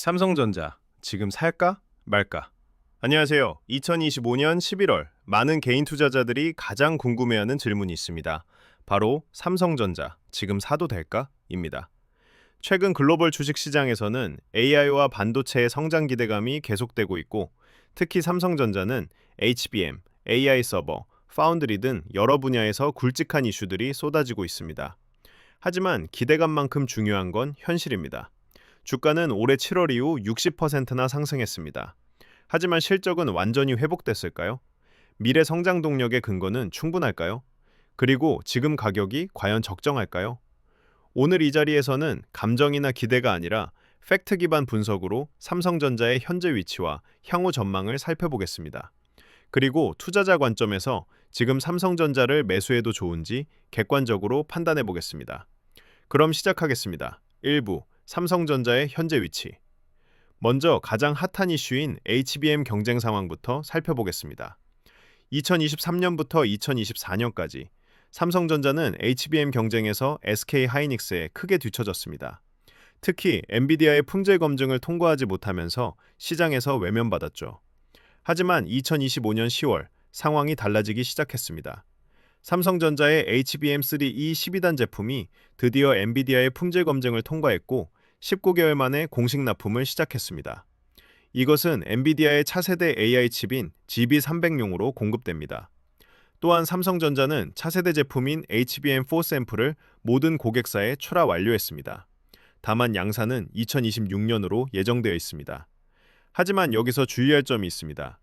삼성전자 지금 살까 말까? 안녕하세요. 2025년 11월 많은 개인 투자자들이 가장 궁금해하는 질문이 있습니다. 바로 삼성전자 지금 사도 될까?입니다. 최근 글로벌 주식 시장에서는 AI와 반도체의 성장 기대감이 계속되고 있고 특히 삼성전자는 HBM, AI 서버, 파운드리 등 여러 분야에서 굵직한 이슈들이 쏟아지고 있습니다. 하지만 기대감만큼 중요한 건 현실입니다. 주가는 올해 7월 이후 60%나 상승했습니다. 하지만 실적은 완전히 회복됐을까요? 미래 성장 동력의 근거는 충분할까요? 그리고 지금 가격이 과연 적정할까요? 오늘 이 자리에서는 감정이나 기대가 아니라 팩트 기반 분석으로 삼성전자의 현재 위치와 향후 전망을 살펴보겠습니다. 그리고 투자자 관점에서 지금 삼성전자를 매수해도 좋은지 객관적으로 판단해 보겠습니다. 그럼 시작하겠습니다. 1부 삼성전자의 현재 위치. 먼저 가장 핫한 이슈인 HBM 경쟁 상황부터 살펴보겠습니다. 2023년부터 2024년까지 삼성전자는 HBM 경쟁에서 SK 하이닉스에 크게 뒤처졌습니다. 특히 엔비디아의 품질 검증을 통과하지 못하면서 시장에서 외면받았죠. 하지만 2025년 10월 상황이 달라지기 시작했습니다. 삼성전자의 HBM3E 12단 제품이 드디어 엔비디아의 품질 검증을 통과했고 19개월 만에 공식 납품을 시작했습니다. 이것은 엔비디아의 차세대 AI 칩인 GB300용으로 공급됩니다. 또한 삼성전자는 차세대 제품인 HBM4 샘플을 모든 고객사에 출하 완료했습니다. 다만 양산은 2026년으로 예정되어 있습니다. 하지만 여기서 주의할 점이 있습니다.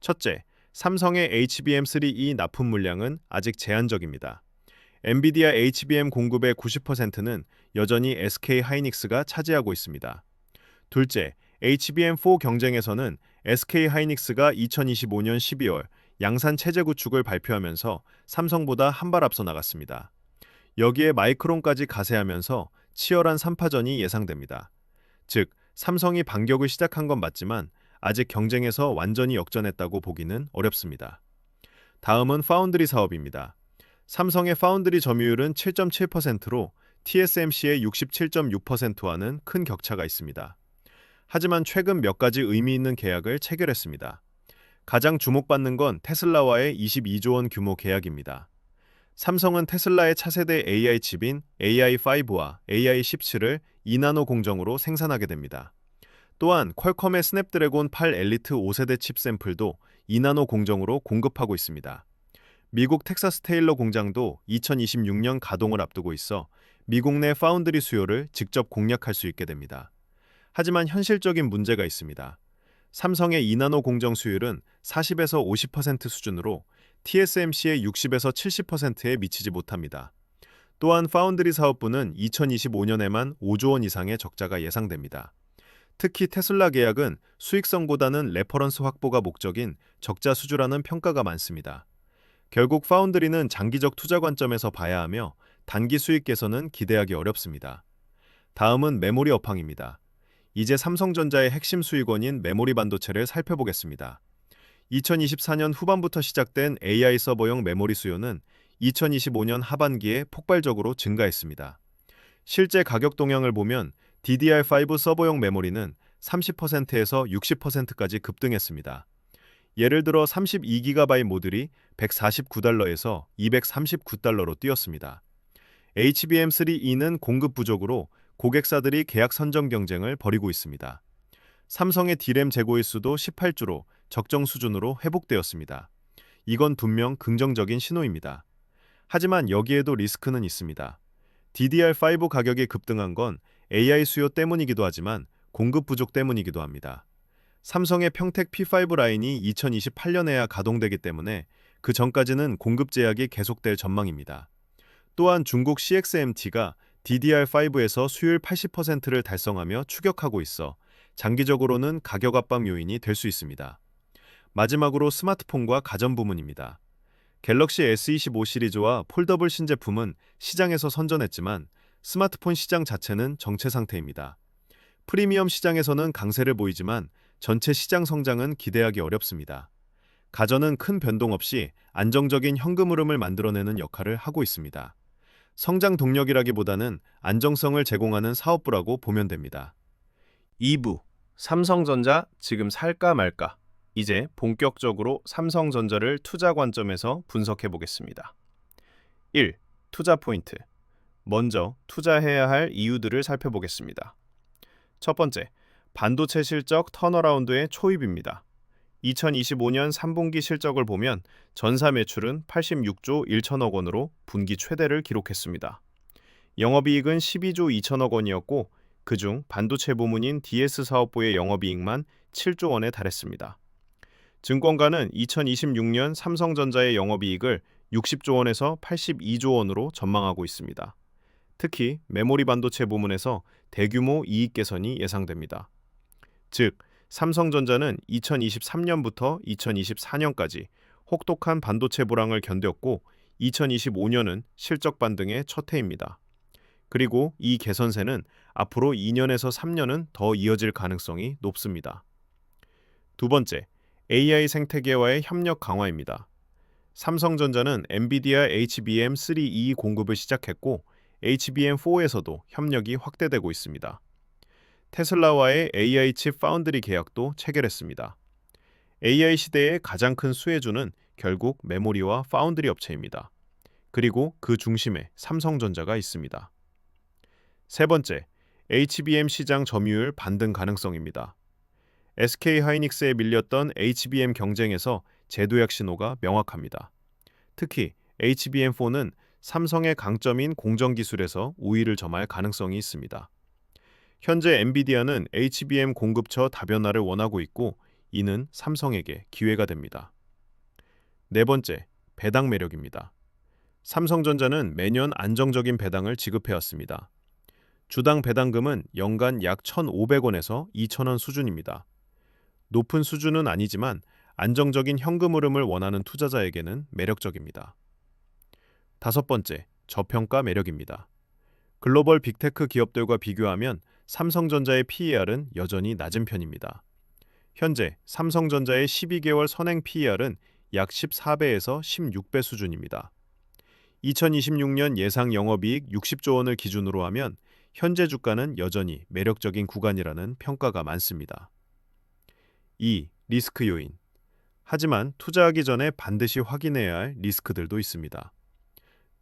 첫째, 삼성의 HBM3E 납품 물량은 아직 제한적입니다. 엔비디아 HBM 공급의 90%는 여전히 SK 하이닉스가 차지하고 있습니다. 둘째, HBM4 경쟁에서는 SK 하이닉스가 2025년 12월 양산 체제 구축을 발표하면서 삼성보다 한 발 앞서 나갔습니다. 여기에 마이크론까지 가세하면서 치열한 3파전이 예상됩니다. 즉, 삼성이 반격을 시작한 건 맞지만 아직 경쟁에서 완전히 역전했다고 보기는 어렵습니다. 다음은 파운드리 사업입니다. 삼성의 파운드리 점유율은 7.7%로 TSMC의 67.6%와는 큰 격차가 있습니다. 하지만 최근 몇 가지 의미 있는 계약을 체결했습니다. 가장 주목받는 건 테슬라와의 22조 원 규모 계약입니다. 삼성은 테슬라의 차세대 AI 칩인 AI5와 AI17을 2나노 공정으로 생산하게 됩니다. 또한 퀄컴의 스냅드래곤 8 엘리트 5세대 칩 샘플도 2나노 공정으로 공급하고 있습니다. 미국 텍사스 테일러 공장도 2026년 가동을 앞두고 있어 미국 내 파운드리 수요를 직접 공략할 수 있게 됩니다. 하지만 현실적인 문제가 있습니다. 삼성의 2나노 공정 수율은 40에서 50% 수준으로 TSMC의 60에서 70%에 미치지 못합니다. 또한 파운드리 사업부는 2025년에만 5조 원 이상의 적자가 예상됩니다. 특히 테슬라 계약은 수익성보다는 레퍼런스 확보가 목적인 적자 수주라는 평가가 많습니다. 결국 파운드리는 장기적 투자 관점에서 봐야 하며 단기 수익 개선은 기대하기 어렵습니다. 다음은 메모리 업황입니다. 이제 삼성전자의 핵심 수익원인 메모리 반도체를 살펴보겠습니다. 2024년 후반부터 시작된 AI 서버용 메모리 수요는 2025년 하반기에 폭발적으로 증가했습니다. 실제 가격 동향을 보면 DDR5 서버용 메모리는 30%에서 60%까지 급등했습니다. 예를 들어 32GB 모듈이 149달러에서 239달러로 뛰었습니다. HBM3E는 공급 부족으로 고객사들이 계약 선정 경쟁을 벌이고 있습니다. 삼성의 D램 재고일 수도 18주로 적정 수준으로 회복되었습니다. 이건 분명 긍정적인 신호입니다. 하지만 여기에도 리스크는 있습니다. DDR5 가격이 급등한 건 AI 수요 때문이기도 하지만 공급 부족 때문이기도 합니다. 삼성의 평택 P5 라인이 2028년에야 가동되기 때문에 그 전까지는 공급 제약이 계속될 전망입니다. 또한 중국 CXMT가 DDR5에서 수율 80%를 달성하며 추격하고 있어 장기적으로는 가격 압박 요인이 될 수 있습니다. 마지막으로 스마트폰과 가전 부문입니다. 갤럭시 S25 시리즈와 폴더블 신제품은 시장에서 선전했지만 스마트폰 시장 자체는 정체 상태입니다. 프리미엄 시장에서는 강세를 보이지만 전체 시장 성장은 기대하기 어렵습니다. 가전은 큰 변동 없이 안정적인 현금 흐름을 만들어내는 역할을 하고 있습니다. 성장 동력이라기보다는 안정성을 제공하는 사업부라고 보면 됩니다. 2부 삼성전자 지금 살까 말까? 이제 본격적으로 삼성전자를 투자 관점에서 분석해 보겠습니다. 1. 투자 포인트. 먼저 투자해야 할 이유들을 살펴보겠습니다. 첫 번째, 반도체 실적 턴어라운드의 초입입니다. 2025년 3분기 실적을 보면 전사 매출은 86조 1천억 원으로 분기 최대를 기록했습니다. 영업이익은 12조 2천억 원이었고 그중 반도체 부문인 DS 사업부의 영업이익만 7조 원에 달했습니다. 증권가는 2026년 삼성전자의 영업이익을 60조 원에서 82조 원으로 전망하고 있습니다. 특히 메모리 반도체 부문에서 대규모 이익 개선이 예상됩니다. 즉, 삼성전자는 2023년부터 2024년까지 혹독한 반도체 불황을 견뎠고 2025년은 실적 반등의 첫 해입니다. 그리고 이 개선세는 앞으로 2년에서 3년은 더 이어질 가능성이 높습니다. 두 번째, AI 생태계와의 협력 강화입니다. 삼성전자는 엔비디아 HBM3E 공급을 시작했고 HBM4에서도 협력이 확대되고 있습니다. 테슬라와의 AI 칩 파운드리 계약도 체결했습니다. AI 시대의 가장 큰 수혜주는 결국 메모리와 파운드리 업체입니다. 그리고 그 중심에 삼성전자가 있습니다. 세 번째, HBM 시장 점유율 반등 가능성입니다. SK 하이닉스에 밀렸던 HBM 경쟁에서 제도약 신호가 명확합니다. 특히 HBM4는 삼성의 강점인 공정 기술에서 우위를 점할 가능성이 있습니다. 현재 엔비디아는 HBM 공급처 다변화를 원하고 있고 이는 삼성에게 기회가 됩니다. 네 번째, 배당 매력입니다. 삼성전자는 매년 안정적인 배당을 지급해왔습니다. 주당 배당금은 연간 약 1,500원에서 2,000원 수준입니다. 높은 수준은 아니지만 안정적인 현금 흐름을 원하는 투자자에게는 매력적입니다. 다섯 번째, 저평가 매력입니다. 글로벌 빅테크 기업들과 비교하면 삼성전자의 PER은 여전히 낮은 편입니다. 현재 삼성전자의 12개월 선행 PER은 약 14배에서 16배 수준입니다. 2026년 예상 영업이익 60조 원을 기준으로 하면 현재 주가는 여전히 매력적인 구간이라는 평가가 많습니다. 2. 리스크 요인. 하지만 투자하기 전에 반드시 확인해야 할 리스크들도 있습니다.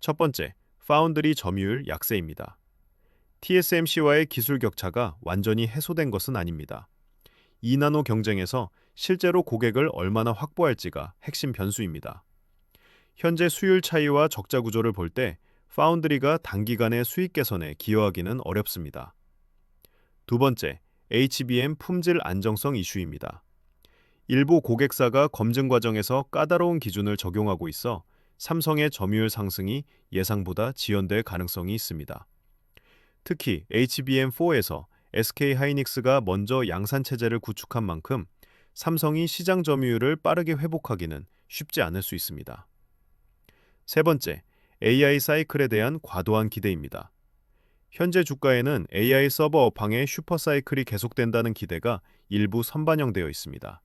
첫 번째, 파운드리 점유율 약세입니다. TSMC와의 기술 격차가 완전히 해소된 것은 아닙니다. 2나노 경쟁에서 실제로 고객을 얼마나 확보할지가 핵심 변수입니다. 현재 수율 차이와 적자 구조를 볼 때 파운드리가 단기간에 수익 개선에 기여하기는 어렵습니다. 두 번째, HBM 품질 안정성 이슈입니다. 일부 고객사가 검증 과정에서 까다로운 기준을 적용하고 있어 삼성의 점유율 상승이 예상보다 지연될 가능성이 있습니다. 특히 HBM4에서 SK 하이닉스가 먼저 양산 체제를 구축한 만큼 삼성이 시장 점유율을 빠르게 회복하기는 쉽지 않을 수 있습니다. 세 번째, AI 사이클에 대한 과도한 기대입니다. 현재 주가에는 AI 서버 업황의 슈퍼 사이클이 계속된다는 기대가 일부 선반영되어 있습니다.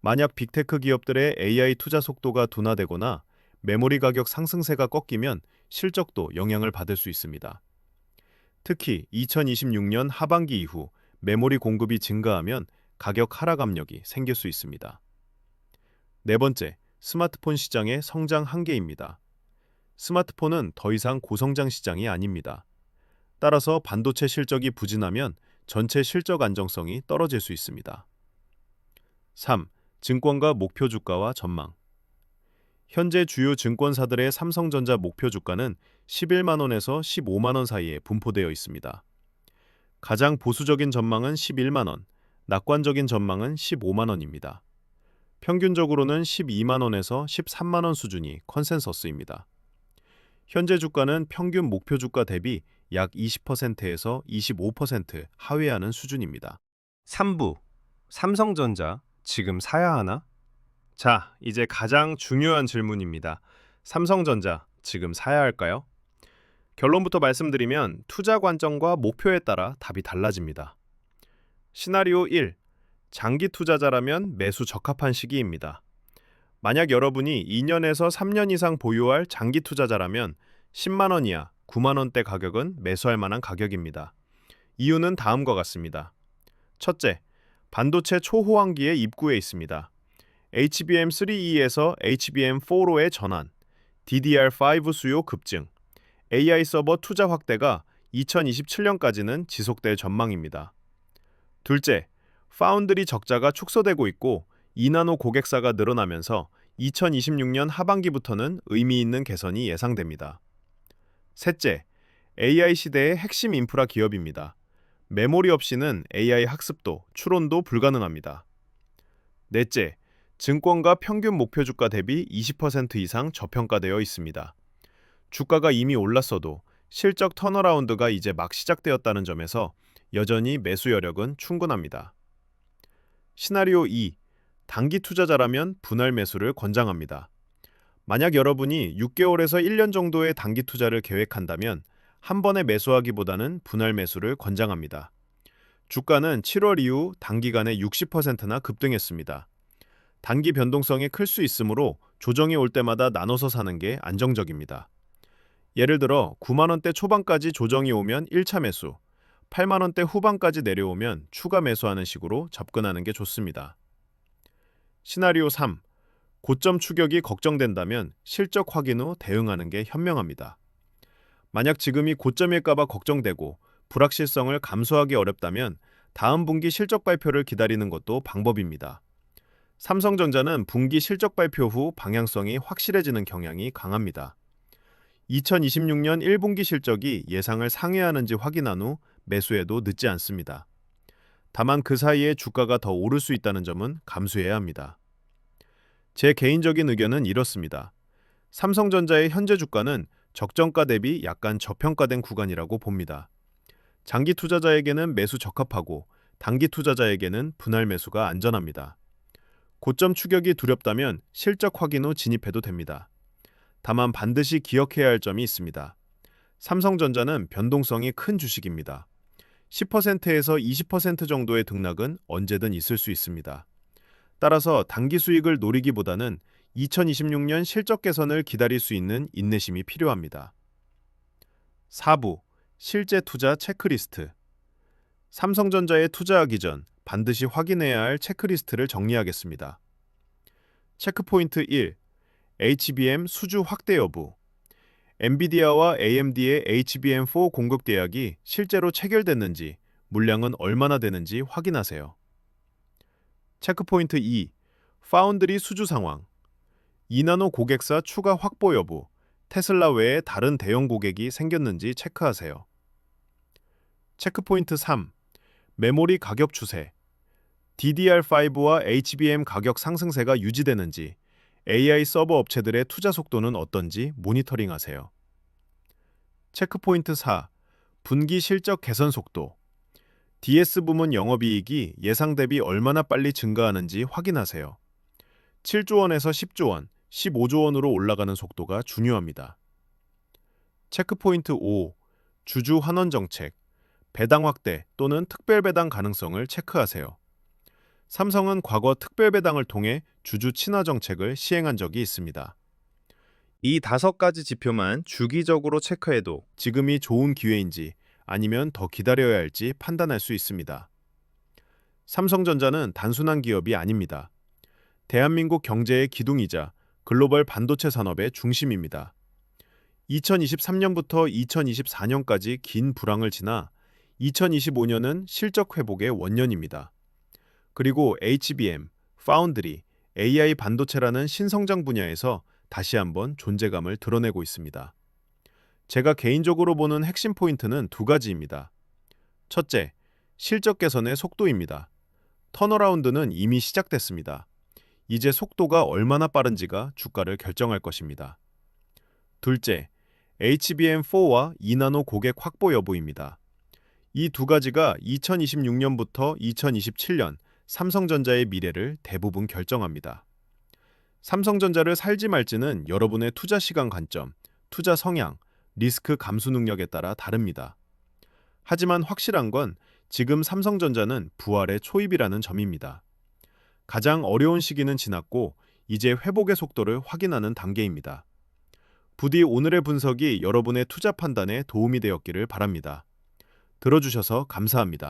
만약 빅테크 기업들의 AI 투자 속도가 둔화되거나 메모리 가격 상승세가 꺾이면 실적도 영향을 받을 수 있습니다. 특히 2026년 하반기 이후 메모리 공급이 증가하면 가격 하락 압력이 생길 수 있습니다. 네 번째, 스마트폰 시장의 성장 한계입니다. 스마트폰은 더 이상 고성장 시장이 아닙니다. 따라서 반도체 실적이 부진하면 전체 실적 안정성이 떨어질 수 있습니다. 3. 증권가 목표 주가와 전망. 현재 주요 증권사들의 삼성전자 목표 주가는 11만 원에서 15만 원 사이에 분포되어 있습니다. 가장 보수적인 전망은 11만 원, 낙관적인 전망은 15만 원입니다. 평균적으로는 12만 원에서 13만 원 수준이 컨센서스입니다. 현재 주가는 평균 목표 주가 대비 약 20%에서 25% 하회하는 수준입니다. 3부 삼성전자 지금 사야 하나? 자, 이제 가장 중요한 질문입니다. 삼성전자 지금 사야 할까요? 결론부터 말씀드리면 투자 관점과 목표에 따라 답이 달라집니다. 시나리오 1. 장기 투자자라면 매수 적합한 시기입니다. 만약 여러분이 2년에서 3년 이상 보유할 장기 투자자라면 10만 원 이하 9만 원대 가격은 매수할 만한 가격입니다. 이유는 다음과 같습니다. 첫째, 반도체 초호황기의 입구에 있습니다. HBM3E에서 HBM4로의 전환, DDR5 수요 급증, AI 서버 투자 확대가 2027년까지는 지속될 전망입니다. 둘째, 파운드리 적자가 축소되고 있고 2나노 고객사가 늘어나면서 2026년 하반기부터는 의미 있는 개선이 예상됩니다. 셋째, AI 시대의 핵심 인프라 기업입니다. 메모리 없이는 AI 학습도, 추론도 불가능합니다. 넷째, 증권가 평균 목표 주가 대비 20% 이상 저평가되어 있습니다. 주가가 이미 올랐어도 실적 턴어라운드가 이제 막 시작되었다는 점에서 여전히 매수 여력은 충분합니다. 시나리오 2. 단기 투자자라면 분할 매수를 권장합니다. 만약 여러분이 6개월에서 1년 정도의 단기 투자를 계획한다면 한 번에 매수하기보다는 분할 매수를 권장합니다. 주가는 7월 이후 단기간에 60%나 급등했습니다. 단기 변동성이 클 수 있으므로 조정이 올 때마다 나눠서 사는 게 안정적입니다. 예를 들어 9만 원대 초반까지 조정이 오면 1차 매수, 8만 원대 후반까지 내려오면 추가 매수하는 식으로 접근하는 게 좋습니다. 시나리오 3. 고점 추격이 걱정된다면 실적 확인 후 대응하는 게 현명합니다. 만약 지금이 고점일까봐 걱정되고 불확실성을 감수하기 어렵다면 다음 분기 실적 발표를 기다리는 것도 방법입니다. 삼성전자는 분기 실적 발표 후 방향성이 확실해지는 경향이 강합니다. 2026년 1분기 실적이 예상을 상회하는지 확인한 후 매수해도 늦지 않습니다. 다만 그 사이에 주가가 더 오를 수 있다는 점은 감수해야 합니다. 제 개인적인 의견은 이렇습니다. 삼성전자의 현재 주가는 적정가 대비 약간 저평가된 구간이라고 봅니다. 장기 투자자에게는 매수 적합하고 단기 투자자에게는 분할 매수가 안전합니다. 고점 추격이 두렵다면 실적 확인 후 진입해도 됩니다. 다만 반드시 기억해야 할 점이 있습니다. 삼성전자는 변동성이 큰 주식입니다. 10%에서 20% 정도의 등락은 언제든 있을 수 있습니다. 따라서 단기 수익을 노리기보다는 2026년 실적 개선을 기다릴 수 있는 인내심이 필요합니다. 4부 실제 투자 체크리스트 삼성전자에 투자하기 전 반드시 확인해야 할 체크리스트를 정리하겠습니다. 체크포인트 1. HBM 수주 확대 여부 엔비디아와 AMD의 HBM4 공급 계약이 실제로 체결됐는지, 물량은 얼마나 되는지 확인하세요. 체크포인트 2. 파운드리 수주 상황 2나노 고객사 추가 확보 여부, 테슬라 외에 다른 대형 고객이 생겼는지 체크하세요. 체크포인트 3. 메모리 가격 추세 DDR5와 HBM 가격 상승세가 유지되는지, AI 서버 업체들의 투자 속도는 어떤지 모니터링하세요. 체크포인트 4. 분기 실적 개선 속도 DS 부문 영업이익이 예상 대비 얼마나 빨리 증가하는지 확인하세요. 7조 원에서 10조 원, 15조 원으로 올라가는 속도가 중요합니다. 체크포인트 5. 주주 환원 정책, 배당 확대 또는 특별 배당 가능성을 체크하세요. 삼성은 과거 특별 배당을 통해 주주 친화 정책을 시행한 적이 있습니다. 이 다섯 가지 지표만 주기적으로 체크해도 지금이 좋은 기회인지 아니면 더 기다려야 할지 판단할 수 있습니다. 삼성전자는 단순한 기업이 아닙니다. 대한민국 경제의 기둥이자 글로벌 반도체 산업의 중심입니다. 2023년부터 2024년까지 긴 불황을 지나 2025년은 실적 회복의 원년입니다. 그리고 HBM, 파운드리, AI 반도체라는 신성장 분야에서 다시 한번 존재감을 드러내고 있습니다. 제가 개인적으로 보는 핵심 포인트는 두 가지입니다. 첫째, 실적 개선의 속도입니다. 턴어라운드는 이미 시작됐습니다. 이제 속도가 얼마나 빠른지가 주가를 결정할 것입니다. 둘째, HBM4와 2나노 고객 확보 여부입니다. 이 두 가지가 2026년부터 2027년 삼성전자의 미래를 대부분 결정합니다. 삼성전자를 살지 말지는 여러분의 투자 시간 관점, 투자 성향, 리스크 감수 능력에 따라 다릅니다. 하지만 확실한 건 지금 삼성전자는 부활의 초입이라는 점입니다. 가장 어려운 시기는 지났고 이제 회복의 속도를 확인하는 단계입니다. 부디 오늘의 분석이 여러분의 투자 판단에 도움이 되었기를 바랍니다. 들어주셔서 감사합니다.